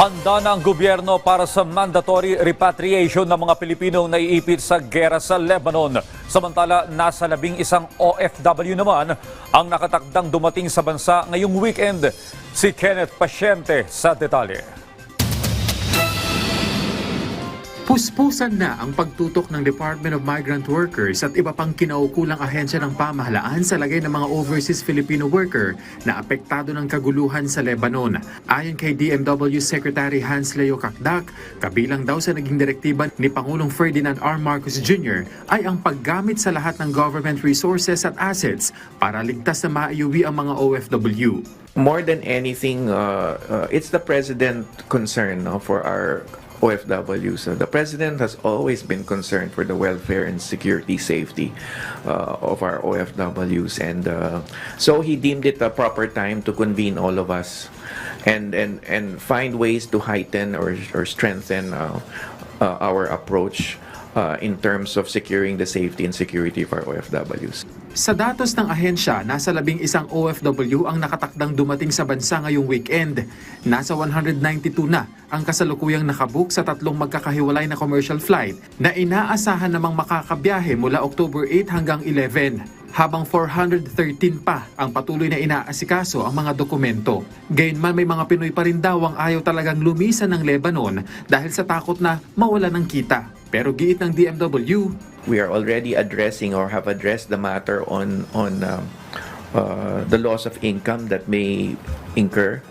Handa na gobyerno para sa mandatory repatriation ng mga Pilipinong naiipit sa gera sa Lebanon. Samantala, nasa labing isang OFW naman ang nakatakdang dumating sa bansa ngayong weekend. Si Kenneth Pasyente sa detalye. Puspusan na ang pagtutok ng Department of Migrant Workers at iba pang kinaukulang ahensya ng pamahalaan sa lagay ng mga overseas Filipino worker na apektado ng kaguluhan sa Lebanon. Ayon kay DMW Secretary Hans Leo Kakdak, kabilang daw sa naging direktiba ni Pangulong Ferdinand R. Marcos Jr. ay ang paggamit sa lahat ng government resources at assets para ligtas na maiuwi ang mga OFW. more than anything, uh, uh, it's the president concern no, for our OFW. So the president has always been concerned for the welfare and security, safety uh, of our OFWs, and uh, so he deemed it a proper time to convene all of us and and and find ways to heighten or or strengthen uh, uh, our approach. Uh, in terms of securing the safety and security of our OFWs. Sa datos ng ahensya, nasa labing isang OFW ang nakatakdang dumating sa bansa ngayong weekend. Nasa 192 na ang kasalukuyang nakabook sa tatlong magkakahiwalay na commercial flight na inaasahan namang makakabiyahe mula October 8 hanggang 11 habang 413 pa ang patuloy na inaasikaso ang mga dokumento. Gayunman may mga Pinoy pa rin daw ang ayaw talagang lumisan ng Lebanon dahil sa takot na mawala ng kita. Pero giit ng DMW, we are already addressing or have addressed the matter on on um, uh, the loss of income that may incur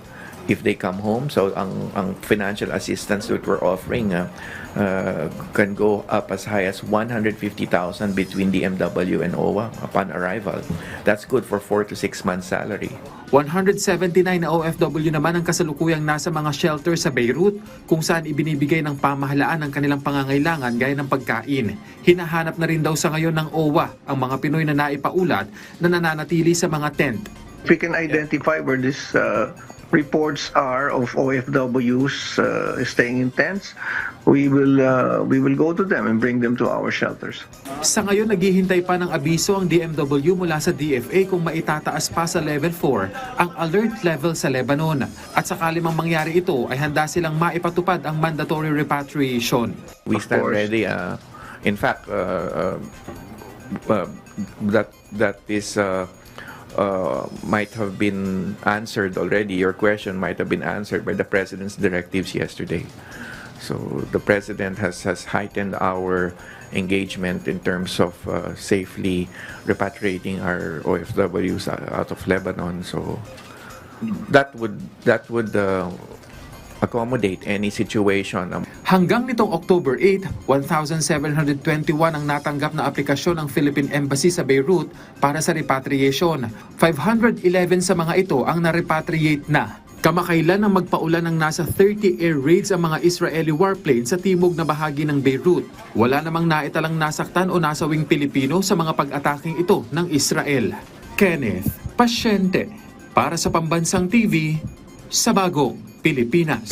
if they come home. So ang ang financial assistance that we're offering uh, uh, can go up as high as 150,000 between DMW and OWA upon arrival. That's good for 4 to 6 months salary. 179 na OFW naman ang kasalukuyang nasa mga shelter sa Beirut kung saan ibinibigay ng pamahalaan ang kanilang pangangailangan gaya ng pagkain. Hinahanap na rin daw sa ngayon ng OWA ang mga Pinoy na naipaulat na nananatili sa mga tent. If we can identify where these uh, reports are of OFWs uh, staying in tents, we will uh, we will go to them and bring them to our shelters. Sa ngayon, naghihintay pa ng abiso ang DMW mula sa DFA kung maitataas pa sa level 4 ang alert level sa Lebanon. At sakali mang mangyari ito, ay handa silang maipatupad ang mandatory repatriation. We stand ready. Uh, in fact, uh, uh, uh, that that is uh, uh, might have been answered already. Your question might have been answered by the president's directives yesterday. So the president has has heightened our engagement in terms of uh, safely repatriating our OFWs out of Lebanon. So that would that would uh, accommodate any situation. Hanggang nitong October 8, 1,721 ang natanggap na aplikasyon ng Philippine Embassy sa Beirut para sa repatriation. 511 sa mga ito ang na-repatriate na. Kamakailan ang magpaulan ng nasa 30 air raids ang mga Israeli warplanes sa timog na bahagi ng Beirut. Wala namang naitalang nasaktan o nasawing Pilipino sa mga pag-ataking ito ng Israel. Kenneth Pasyente para sa Pambansang TV sa Bagong Pilipinas.